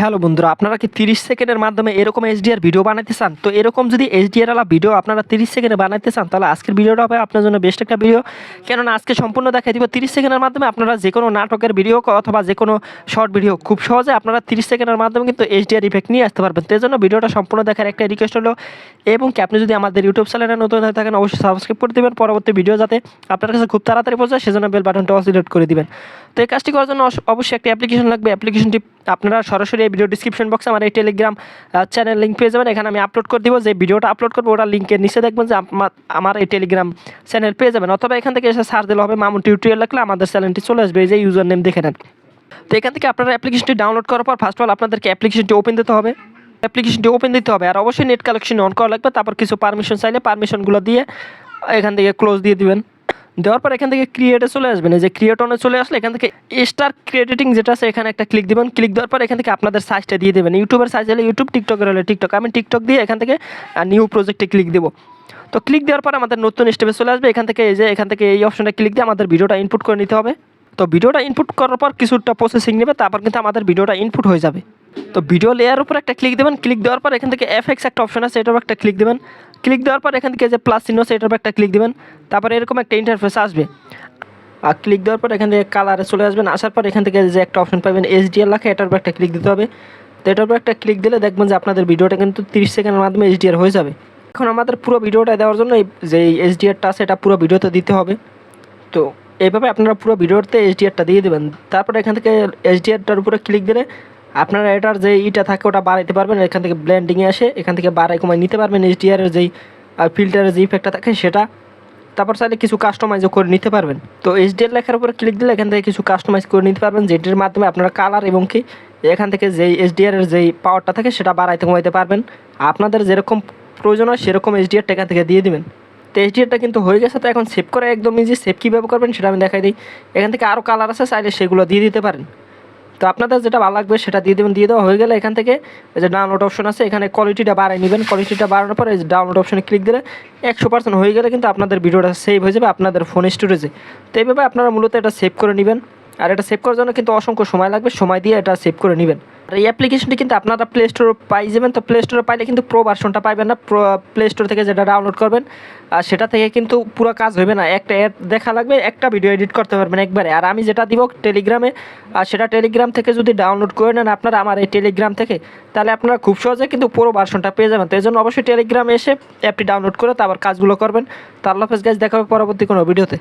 Hello বন্ধুরা, আপনারা কি তিরিশ সেকেন্ডের মাধ্যমে এরকম এইচডিআর ভিডিও বানাতে চান? তো এরকম যদি এইচডিআর ওয়ালা ভিডিও আপনারা তিরিশ সেকেন্ডে বানাতে চান, তাহলে আজকের ভিডিওটা হবে আপনার জন্য বেস্ট একটা ভিডিও কেননা আজকে সম্পূর্ণ দেখাই দিব তিরিশ সেকেন্ডের মাধ্যমে আপনারা যে কোনো নাটকের ভিডিও অথবা যে কোনো শর্ট ভিডিও খুব সহজে আপনারা তিরিশ সেকেন্ডের মাধ্যমে কিন্তু এইচডিআর ইফেক্ট নিয়ে আসতে পারবেন। এই জন্য ভিডিওটা সম্পূর্ণ দেখার একটা রিকোয়েস্ট হলো। এবং কি আপনি যদি আমাদের ইউটিউব চ্যানেলে নতুন হয়ে থাকেন, অবশ্যই সাবস্ক্রাইব করে দেবেন। পরবর্তী ভিডিও যাতে আপনার কাছে খুব তাড়াতাড়ি পৌঁছায় সেজন্য বেল বাটনটা সিলেক্ট করে দিবেন। তো এই কাজটি করার জন্য অবশ্যই একটা অ্যাপ্লিকেশন লাগবে। অ্যাপ্লিকেশনটি আপনারা সরাসরি এই ভিডিও ডিসক্রিপশন বক্সে আমার এই টেলিগ্রাম চ্যানেল লিঙ্ক পেয়ে যাবেন। এখানে আমি আপলোড করে দিব। যে ভিডিওটা আপলোড করব, ওটা লিঙ্কের নিচে দেখবেন যে আমার এই টেলিগ্রাম চ্যানেল পেয়ে যাবেন। অথবা এখান থেকে এসে সার্চ দিলে হবে মামুন টিউটোরিয়াল লাগলে আমাদের চ্যানেলটি চলে আসবে। এই যে ইউজার নেম দেখে নেন। তো এখান থেকে আপনারা অ্যাপ্লিকেশনটি ডাউনলোড করার পর ফার্স্ট অফ অল আপনাদেরকে অ্যাপ্লিকেশনটি ওপেন দিতে হবে। অ্যাপ্লিকেশনটি ওপেন দিতে হবে। আর অবশ্যই নেট কালেকশন অন করা লাগবে। তারপর কিছু পারমিশন চাইলে পারমিশনগুলো দিয়ে এখান থেকে ক্লোজ দিয়ে দিবেন। দেওয়ার পর এখান থেকে ক্রিয়েটে চলে আসবেন। এই যে ক্রিয়েট অনে চলে আসলে এখান থেকে স্টার ক্রিয়েটিং যেটা আছে, এখানে একটা ক্লিক দেবেন। ক্লিক দেওয়ার পর এখান থেকে আপনাদের সাইজটা দিয়ে দেবেন। ইউটিউবের সাইজ হলে ইউটিউব টিকটকের হলে টিকটক আমি টিকটক দিয়ে এখান থেকে নিউ প্রজেক্টে ক্লিক দেবো। তো ক্লিক দেওয়ার পর আমাদের নতুন স্টেপে চলে আসবে। এখান থেকে এই যে, এখান থেকে এই অপশনটা ক্লিক দিয়ে আমাদের ভিডিওটা ইনপুট করে নিতে হবে। তো ভিডিওটা ইনপুট করার পর কিছুটা প্রসেসিং নেবে, তারপর কিন্তু আমাদের ভিডিওটা ইনপুট হয়ে যাবে। তো ভিডিও লেয়ার উপর একটা ক্লিক দেবেন ক্লিক দেওয়ার পর এখান থেকে এফএক্স একটা অপশন আছে এটার একটা ক্লিক দেবেন। ক্লিক দেওয়ার পর এখান থেকে যে প্লাস চিহ্ন আছে এটার একটা ক্লিক দেবেন। তারপর এরকম একটা ইন্টারফেস আসবে। আর ক্লিক দেওয়ার পর এখান থেকে কালারে চলে আসবেন, আসার পর এখান থেকে যে একটা অপশন পাবেন এইচডিআর লেখা এটার একটা ক্লিক দিতে হবে। তো এটার উপর একটা ক্লিক দিলে দেখবেন যে আপনাদের ভিডিওটা কিন্তু তিরিশ সেকেন্ডের মাধ্যমে এইচডিআর হয়ে যাবে। এখন আমাদের পুরো ভিডিওটা দেওয়ার জন্য যে এইচডিআরটা আছে, এটা পুরো ভিডিওতে দিতে হবে। তো এইভাবে আপনারা পুরো ভিডিওতে এইচডিআরটা দিয়ে দেবেন। তারপরে এখান থেকে এইচডিআরটার উপরে ক্লিক দিলে আপনারা এটার যে ইটা থাকে ওটা বাড়াইতে পারবেন। এখান থেকে ব্ল্যান্ডিংয়ে আসে, এখান থেকে বাড়াই কমাই নিতে পারবেন এইচডিআরের যেই ফিল্টারের যে ইফেক্টটা থাকে সেটা। তারপর চাইলে কিছু কাস্টমাইজও করে নিতে পারবেন। তো এইচডিআর লেখার উপরে ক্লিক দিলে এখান থেকে কিছু কাস্টমাইজ করে নিতে পারবেন, যেটির মাধ্যমে আপনারা কালার এবং কি এখান থেকে যেই এইচডিআরের যেই পাওয়ারটা থাকে সেটা বাড়াইতে কমাইতে পারবেন। আপনাদের যেরকম প্রয়োজন হয় সেরকম এইচডিআরটা এখান থেকে দিয়ে দিবেন। তো এইচডিআরটা কিন্তু হয়ে গেছে, তো এখন সেভ করা একদম ইজি সেভ কীভাবে করবেন সেটা আমি দেখাই দিই। এখান থেকে আরও কালার আছে, চাইলে সেগুলো দিয়ে দিতে পারেন। তো আপনাদের যেটা ভালো লাগবে সেটা দিয়ে দেবেন, দিয়ে দেওয়া হয়ে গেলে এখান থেকে এই যে ডাউনলোড অপশন আছে, এখানে কোয়ালিটিটা বাড়াই নেবেন। কোয়ালিটিটা বাড়ানোর পরে এই যে ডাউনলোড অপশনে ক্লিক দিলে একশো পার্সেন্ট হয়ে গেলে কিন্তু আপনাদের ভিডিওটা সেভ হয়ে যাবে আপনাদের ফোন স্টোরেজে তো এইভাবে আপনারা মূলত এটা সেভ করে নেবেন। আর এটা সেভ করার জন্য কিন্তু অসংখ্য সময় লাগবে, সময় দিয়ে এটা সেভ করে নেবেন। আর এই অ্যাপ্লিকেশনটি কিন্তু আপনারা প্লে স্টোরে পাই যাবেন। তো প্লে স্টোরে পাইলে কিন্তু প্রো ভার্সনটা পাইবেন না। প্রো প্লে স্টোর থেকে যেটা ডাউনলোড করবেন, আর সেটা থেকে কিন্তু পুরো কাজ হবে না। একটা অ্যাড দেখা লাগবে, একটা ভিডিও এডিট করতে পারবেন একবারে। আর আমি যেটা দিব টেলিগ্রামে আর সেটা টেলিগ্রাম থেকে যদি ডাউনলোড করে নেন আপনারা আমার এই টেলিগ্রাম থেকে, তাহলে আপনারা খুব সহজে কিন্তু পুরো ভার্সনটা পেয়ে যাবেন। তো এই জন্য অবশ্যই টেলিগ্রামে এসে অ্যাপটি ডাউনলোড করে তারপর কাজগুলো করবেন। তো আল্লাহ গাছ দেখা হবে পরবর্তী কোনো ভিডিওতে